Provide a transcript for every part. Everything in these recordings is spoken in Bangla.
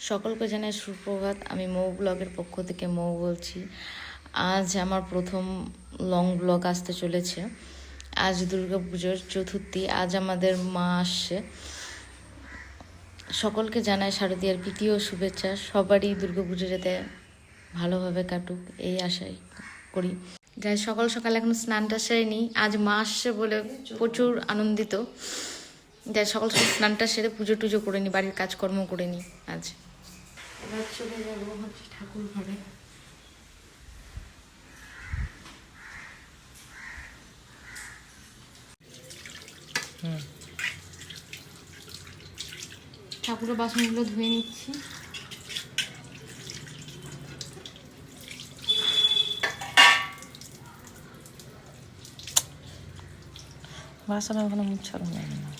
সকলকে জানাই সুপ্রভাত। আমি মৌ ব্লগের পক্ষ থেকে মৌ বলছি। আজ আমার প্রথম লং ব্লগ আসতে চলেছে। আজ দুর্গা পুজোর চতুর্থী। আজ আমাদের মা আসছে। সকলকে জানাই শারদীয়ার প্রীতি ও শুভেচ্ছা। সবারই দুর্গা পুজো যাতে ভালোভাবে কাটুক, এই আশাই করি। যাই, সকাল সকাল এখন স্নানটা সেরেনি আজ মা আসছে বলে প্রচুর আনন্দিত। যাই সকাল সকাল স্নানটা সেরে পুজো টুজো করে নি বাড়ির কাজকর্ম করে নি আজ। এবার চলে যাব হচ্ছে ঠাকুর ঘরে। ঠাকুরের বাসনগুলো ধুয়ে নিচ্ছি। বাসন এখনও মুছানো যাবে না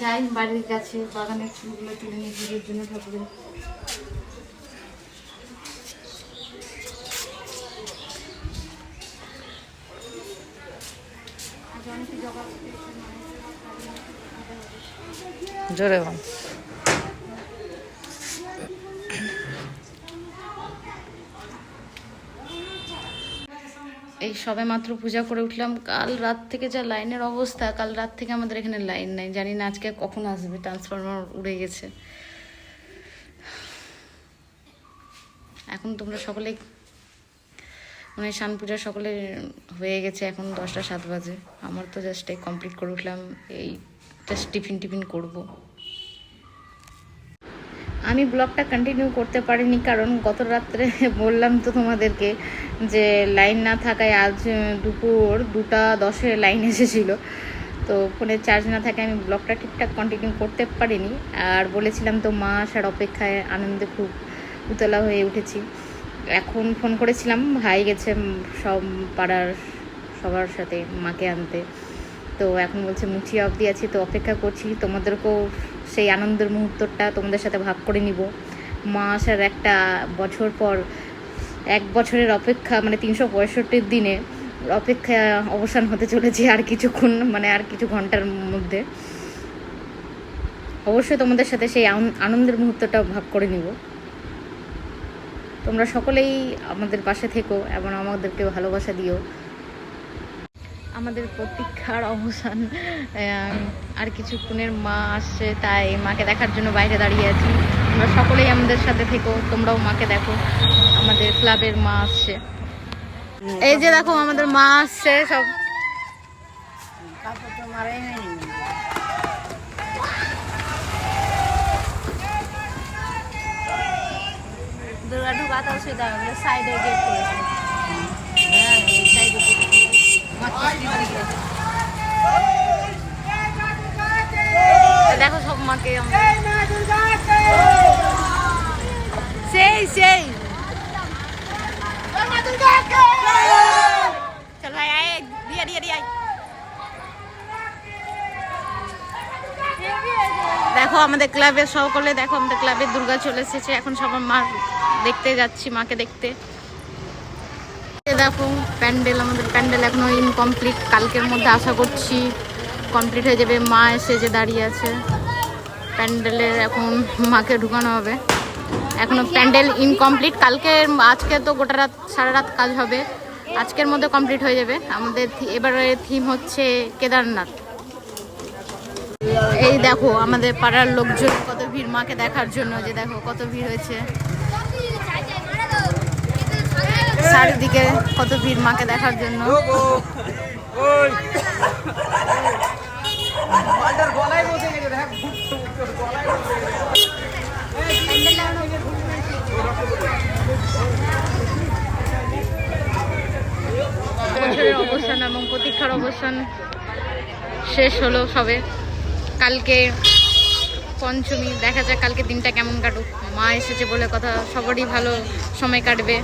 যাই বাড়ির কাছে বাগানের ফুলগুলো তুলে নিয়ে পুজোর জন্য ঠাকুরের। জোরে বল। এই সবে মাত্র পূজা করে উঠলাম। কাল রাত থেকে যা লাইনের অবস্থা, কাল রাত থেকে আমাদের এখানে লাইন নাই। জানি না আজকে কখন আসবে ট্রান্সফরমার উড়ে গেছে। এখন তোমরা সকলেই মানে শান পূজা সকলে হয়ে গেছে, এখন দশটা সাত বাজে। আমার তো জাস্ট এই কমপ্লিট করে উঠলাম, এই জাস্ট টিফিন টিফিন করব। আমি ব্লগটা কন্টিনিউ করতে পারিনি কারণ গত রাত্রে বললাম তো তোমাদেরকে যে লাইন না থাকায় আজ দুপুর দুটা দশে লাইন এসেছিল। তো ফোনে চার্জ না থাকে আমি ব্লগটা ঠিকঠাক কন্টিনিউ করতে পারিনি। আর বলেছিলাম তো মা আসার অপেক্ষায় আনন্দে খুব উতলা হয়ে উঠেছি। এখন ফোন করেছিলাম, ভাই গেছে সব পাড়ার সবার সাথে মাকে আনতে। তো এখন বলছে মুচিয়া অবধি আছি, তো অপেক্ষা করছি। তোমাদেরকেও সেই আনন্দের মুহূর্তটা তোমাদের সাথে ভাগ করে নিব। মা আসার একটা বছর পর, এক বছরের অপেক্ষা মানে তিনশো পঁয়ষট্টির দিনে অপেক্ষা অবসান হতে চলেছে আর কিছুক্ষণ মানে আর কিছু ঘণ্টার মধ্যে। অবশ্যই তোমাদের সাথে সেই আন- আনন্দের মুহূর্তটা ভাগ করে নিব। তোমরা সকলেই আমাদের পাশে থেকো এবং আমাদেরকে ভালোবাসা দিও। আমাদের প্রতীক্ষার অবসান। আর কিছুক্ষণের মা আসছে তাই মাকে দেখার জন্য বাইরে দাঁড়িয়ে আছি। তোমরা সকলেই আমাদের সাথে থেকো তোমরাও মাকে দেখো। আমাদের ক্লাবের মা আসছে। এই যে দেখো আমাদের মা আসছে সব। দুর্গা ঢুকাতে অসুবিধা হবে সাইডে গেট করেছে। দেখো সব মাকে সেই সেই। চল ভাই আয় দিয়া দিয়া দিয়া দেখো আমাদের ক্লাবের সকলে দেখো আমাদের ক্লাবের দুর্গা চলে এসেছে। এখন সবার মা দেখতে যাচ্ছি মাকে দেখতে। দেখো, প্যান্ডেল, আমাদের প্যান্ডেল এখনও ইনকমপ্লিট কালকের মধ্যে আশা করছি কমপ্লিট হয়ে যাবে। মা এসে যে দাঁড়িয়ে আছে, প্যান্ডেলের এখন মাকে ঢুকানো হবে। এখনও প্যান্ডেল ইনকমপ্লিট কালকে, আজকে তো গোটা রাত, সারা রাত কাজ হবে। আজকের মধ্যে কমপ্লিট হয়ে যাবে। আমাদের এবারে থিম হচ্ছে কেদারনাথ। এই দেখো, আমাদের পাড়ার লোকজন কত ভিড় মাকে দেখার জন্য, যে দেখো কত ভিড় হয়েছে। চারিদিকে কত ভিড় মাকে দেখার জন্য। অবসান এবং প্রতীক্ষার অবসান শেষ হলো সবে। কালকে পঞ্চমী, দেখা যাক কালকে দিনটা কেমন কাটুক। মা এসেছে বলে কথা, সবারই ভালো সময় কাটবে।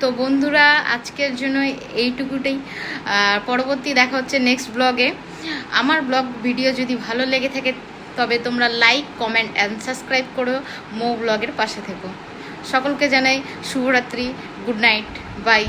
তো বন্ধুরা, আজকের জন্য এইটুকুটাই পরবর্তী দেখা হচ্ছে নেক্সট ব্লগে আমার ব্লগ ভিডিও যদি ভালো লেগে থাকে, তবে তোমরা লাইক কমেন্ট অ্যান্ড সাবস্ক্রাইব করো মো ব্লগের পাশে থেকো। সকলকে জানাই শুভরাত্রি গুড নাইট বাই